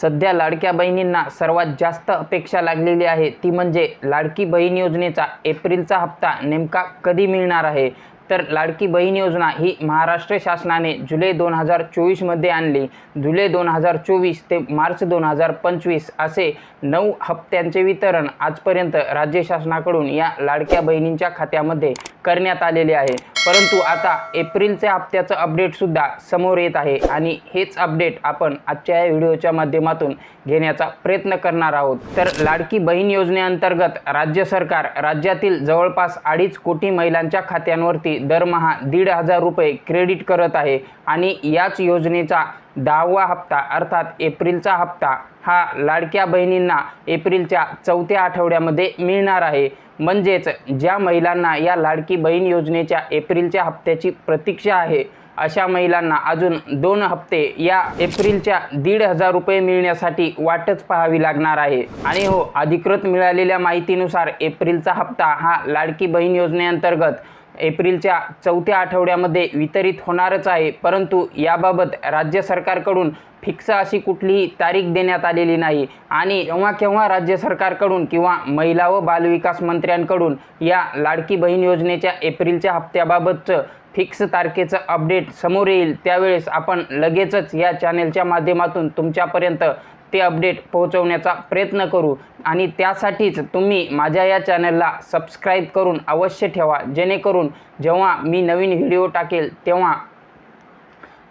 सध्या लाडक्या बहिणींना सर्वात जास्त अपेक्षा लागलेली आहे. ती म्हणजे लाडकी बहीण योजनेचा एप्रिलचा हप्ता नेमका कधी मिळणार आहे? तर लाडकी बहीण योजना ही महाराष्ट्र शासनाने जुलै दोन हजार चोवीसमध्ये आणली. जुलै दोन हजार चोवीस ते मार्च दोन हजार पंचवीस असे नऊ हप्त्यांचे वितरण आजपर्यंत राज्य शासनाकडून या लाडक्या बहिणींच्या खात्यामध्ये करण्यात आलेले आहे. परंतु आता एप्रिलच्या हप्त्याचं अपडेटसुद्धा समोर येत आहे आणि हेच अपडेट आपण आजच्या या व्हिडिओच्या माध्यमातून घेण्याचा प्रयत्न करणार आहोत. तर लाडकी बहीण योजनेअंतर्गत राज्य सरकार राज्यातील जवळपास अडीच कोटी महिलांच्या खात्यांवरती दरमहा दीड हजार रुपये क्रेडिट करत आहे आणि याच योजनेचा दहावा हप्ता अर्थात एप्रिलचा हप्ता हा लाडक्या बहिणींना एप्रिलच्या चौथ्या आठवड्यामध्ये मिळणार आहे. म्हणजेच ज्या महिलांना या लाडकी बहीण योजनेच्या एप्रिलच्या हप्त्याची प्रतीक्षा आहे अशा महिलांना अजून दोन हप्ते या एप्रिलच्या दीड हजार रुपये मिळण्यासाठी वाटच पाहावी लागणार आहे. आणि हो अधिकृत मिळालेल्या माहितीनुसार एप्रिलचा हप्ता हा लाडकी बहीण योजनेअंतर्गत एप्रिलच्या चौथ्या आठवड्यामध्ये वितरित होणारच आहे. परंतु याबाबत राज्य सरकारकडून फिक्स अशी कुठलीही तारीख देण्यात आलेली नाही. आणि केव्हा केव्हा राज्य सरकारकडून किंवा महिला व बालविकास मंत्र्यांकडून या लाडकी बहीण योजनेच्या एप्रिलच्या हप्त्याबाबतचं फिक्स तारखेचं अपडेट समोर येईल त्यावेळेस आपण लगेचच या चॅनेलच्या माध्यमातून तुमच्यापर्यंत ते अपडेट पोहोचवण्याचा प्रयत्न करू. आणि त्यासाठीच तुम्ही माझ्या या चॅनलला सबस्क्राईब करून अवश्य ठेवा जेणेकरून जेव्हा मी नवीन व्हिडिओ टाकेल तेव्हा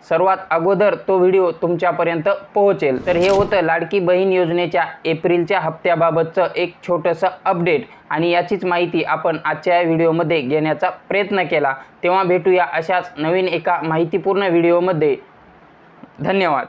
सर्वात अगोदर तो व्हिडिओ तुमच्यापर्यंत पोहोचेल. तर हे होतं लाडकी बहीण योजनेच्या एप्रिलच्या हप्त्याबाबतचं एक छोटंसं अपडेट. आणि याचीच माहिती आपण आजच्या या व्हिडिओमध्ये घेण्याचा प्रयत्न केला. तेव्हा भेटूया अशाच नवीन एका माहितीपूर्ण व्हिडिओमध्ये. धन्यवाद.